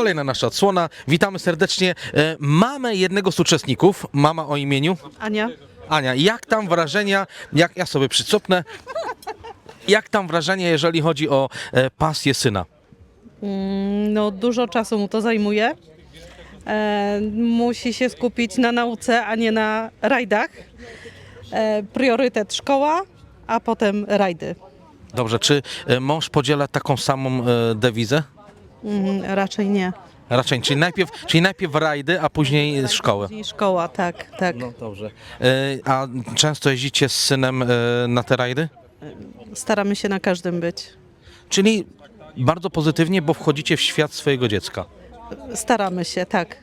Kolejna nasza odsłona. Witamy serdecznie. E, Mamy jednego z uczestników. Mama o imieniu Ania? Ania. Jak tam wrażenia, jak ja sobie przycupnę, jak tam wrażenie, jeżeli chodzi o e, pasję syna? Mm, No, dużo czasu mu to zajmuje. E, musi się skupić na nauce, a nie na rajdach. E, priorytet szkoła, a potem rajdy. Dobrze, czy e, mąż podziela taką samą e, dewizę? Mm, raczej nie. Raczej, czyli najpierw, czyli najpierw rajdy, a później szkołę. I szkoła, tak, tak. No dobrze. E, A często jeździcie z synem e, na te rajdy? Staramy się na każdym być. Czyli bardzo pozytywnie, bo wchodzicie w świat swojego dziecka. Staramy się, tak.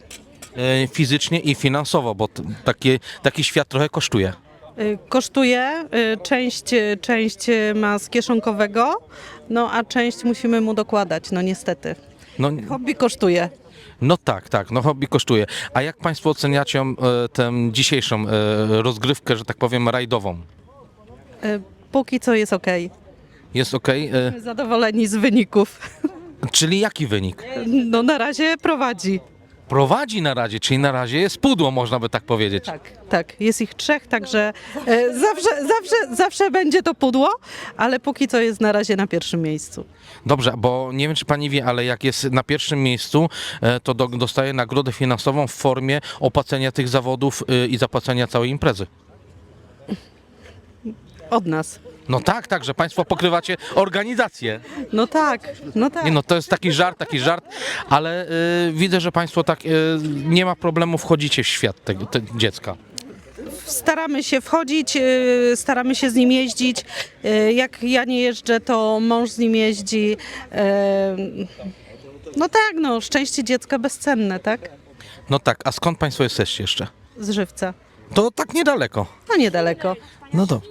E, Fizycznie i finansowo, bo t- taki, taki świat trochę kosztuje. Y, Kosztuje, y, część, y, część y, ma z kieszonkowego, no a część musimy mu dokładać, no niestety. No, Hobby kosztuje. no tak, tak, no hobby kosztuje. A jak Państwo oceniacie e, tę dzisiejszą e, rozgrywkę, że tak powiem, rajdową? Y, Póki co jest ok. Jest ok? E, Zadowoleni z wyników. czyli jaki wynik? No na razie prowadzi. Prowadzi na razie, czyli na razie jest pudło, można by tak powiedzieć. Tak, tak. Jest ich trzech, także e, zawsze, zawsze, zawsze będzie to pudło, ale póki co jest na razie na pierwszym miejscu. Dobrze, bo nie wiem, czy pani wie, ale jak jest na pierwszym miejscu, e, to do, dostaje nagrodę finansową w formie opłacenia tych zawodów e, i zapłacenia całej imprezy. Od nas. No tak, tak, że państwo pokrywacie organizację. No tak, no tak. Nie no, to jest taki żart, taki żart, ale y, widzę, że państwo tak y, nie ma problemu, wchodzicie w świat tego te, dziecka. Staramy się wchodzić, e, staramy się z nim jeździć. E, Jak ja nie jeżdżę, to mąż z nim jeździ. E, No tak, no, szczęście dziecka bezcenne, tak? No tak, a skąd państwo jesteście jeszcze? Z żywca. To tak niedaleko. No niedaleko. No to.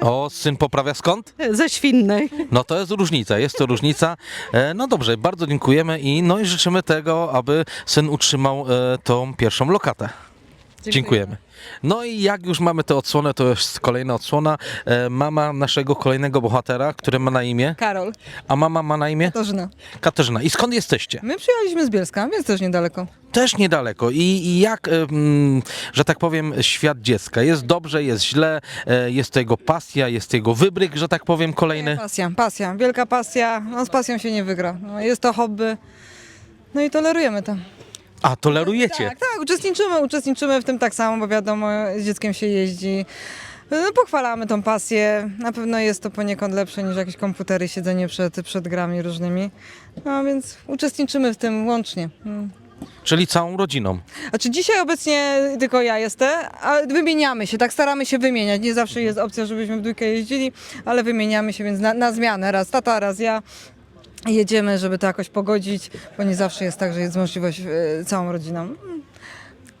O, syn poprawia skąd? Ze Świnnej. No to jest różnica, jest to różnica. E, no dobrze, bardzo dziękujemy i no i życzymy tego, aby syn utrzymał e, tą pierwszą lokatę. Dziękujemy. No i jak już mamy tę odsłonę, to jest kolejna odsłona. E, mama naszego kolejnego bohatera, który ma na imię, Karol, a mama ma na imię Katarzyna. Katarzyna. I skąd jesteście? My przyjechaliśmy z Bielska, więc też niedaleko. Też niedaleko. I, i jak, że tak powiem, świat dziecka? Jest dobrze, jest źle, e, jest to jego pasja, jest to jego wybryk, że tak powiem, kolejny. Pasja, pasja, wielka pasja. No z pasją się nie wygra. No, jest to hobby. No i tolerujemy to. A, tolerujecie. Tak, tak, uczestniczymy, uczestniczymy w tym tak samo, bo wiadomo, z dzieckiem się jeździ. No, pochwalamy tą pasję. Na pewno jest to poniekąd lepsze niż jakieś komputery, siedzenie przed, przed grami różnymi. No więc uczestniczymy w tym łącznie. Mm. Czyli całą rodziną. A czy dzisiaj obecnie tylko ja jestem, a wymieniamy się, tak staramy się wymieniać. Nie zawsze jest opcja, żebyśmy w dwójkę jeździli, ale wymieniamy się, więc na, na zmianę raz tata, raz ja. Jedziemy, żeby to jakoś pogodzić, bo nie zawsze jest tak, że jest możliwość e, całą rodziną. Mm.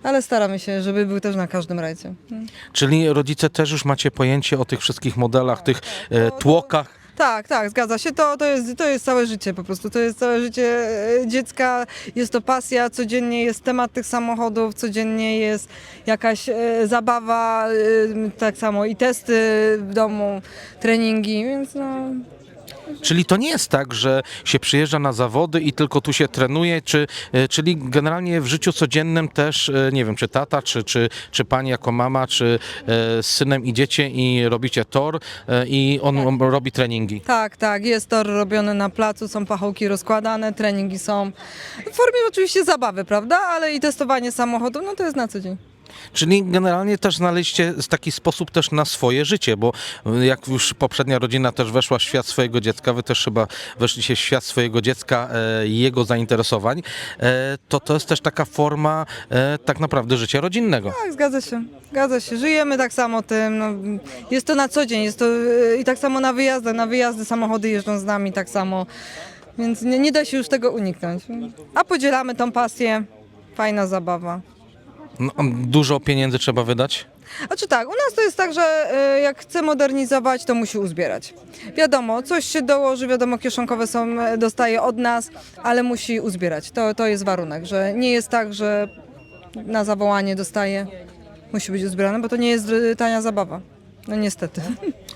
Ale staramy się, żeby był też na każdym rajdzie. Mm. Czyli rodzice też już macie pojęcie o tych wszystkich modelach, tych e, tłokach. Tak, tak, zgadza się. To, to, jest, to jest całe życie po prostu. To jest całe życie e, dziecka, jest to pasja, codziennie jest temat tych samochodów, codziennie jest jakaś e, zabawa, e, tak samo i testy w domu, treningi, więc no... Czyli to nie jest tak, że się przyjeżdża na zawody i tylko tu się trenuje, czy, e, czyli generalnie w życiu codziennym też, e, nie wiem, czy tata, czy, czy, czy pani jako mama, czy e, z synem idziecie i robicie tor i on robi treningi. Tak, tak, jest tor robiony na placu, są pachołki rozkładane, treningi są w formie oczywiście zabawy, prawda, ale i testowanie samochodu, no to jest na co dzień. Czyli generalnie też znaleźliście taki sposób też na swoje życie, bo y, jak już poprzednia rodzina też weszła w świat swojego dziecka, wy też chyba weszliście w świat swojego dziecka e, i jego zainteresowań, e, to to jest też taka forma e, tak naprawdę życia rodzinnego. Tak, zgadza się, zgadza się. Żyjemy tak samo tym. No, jest to na co dzień, jest to e, i tak samo na wyjazdach, na wyjazdy samochody jeżdżą z nami tak samo, więc nie, nie da się już tego uniknąć. A podzielamy tą pasję, fajna zabawa. No, dużo pieniędzy trzeba wydać? A czy tak, u nas to jest tak, że e, jak chce modernizować, to musi uzbierać. Wiadomo, coś się dołoży, wiadomo, kieszonkowe są, e, dostaje od nas, ale musi uzbierać. To, to jest warunek, że nie jest tak, że na zawołanie dostaje, musi być uzbierane, bo to nie jest e, tania zabawa. No niestety.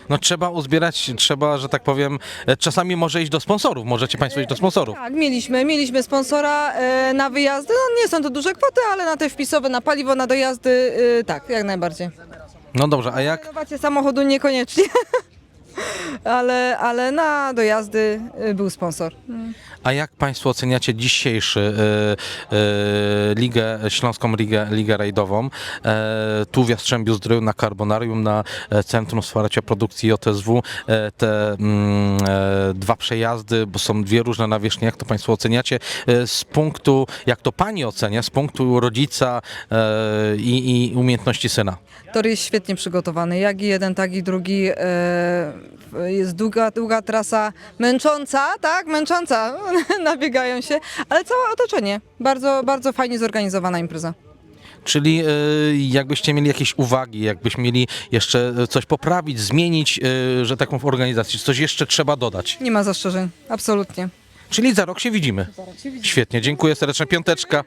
No trzeba uzbierać, trzeba, że tak powiem, e, czasami może iść do sponsorów, możecie Państwo iść do sponsorów. Tak, mieliśmy, mieliśmy sponsora e, na wyjazdy, no nie są to duże kwoty, ale na te wpisowe, na paliwo, na dojazdy, e, tak, jak najbardziej. No dobrze, a jak, Renowację samochodu niekoniecznie, ale, ale na dojazdy e, był sponsor. a jak Państwo oceniacie dzisiejszy e, e, ligę, Śląską Ligę, Ligę Rajdową, e, tu w Jastrzębiu Zdroju na Carbonarium, na e, Centrum Wsparcia Produkcji JSW, e, te mm, e, dwa przejazdy, bo są dwie różne nawierzchnie, jak to Państwo oceniacie, e, z punktu, jak to Pani ocenia, z punktu rodzica e, i, i umiejętności syna? Tor jest świetnie przygotowany, jak i jeden, tak i drugi. E, jest długa, długa trasa, męcząca, tak, męcząca, nabiegają się, ale całe otoczenie. Bardzo, bardzo fajnie zorganizowana impreza. Czyli e, jakbyście mieli jakieś uwagi, jakbyście mieli jeszcze coś poprawić, zmienić, e, że taką w organizacji, czy coś jeszcze trzeba dodać? Nie ma zastrzeżeń, absolutnie. Czyli za rok się widzimy. Świetnie, dziękuję serdecznie. Piąteczka.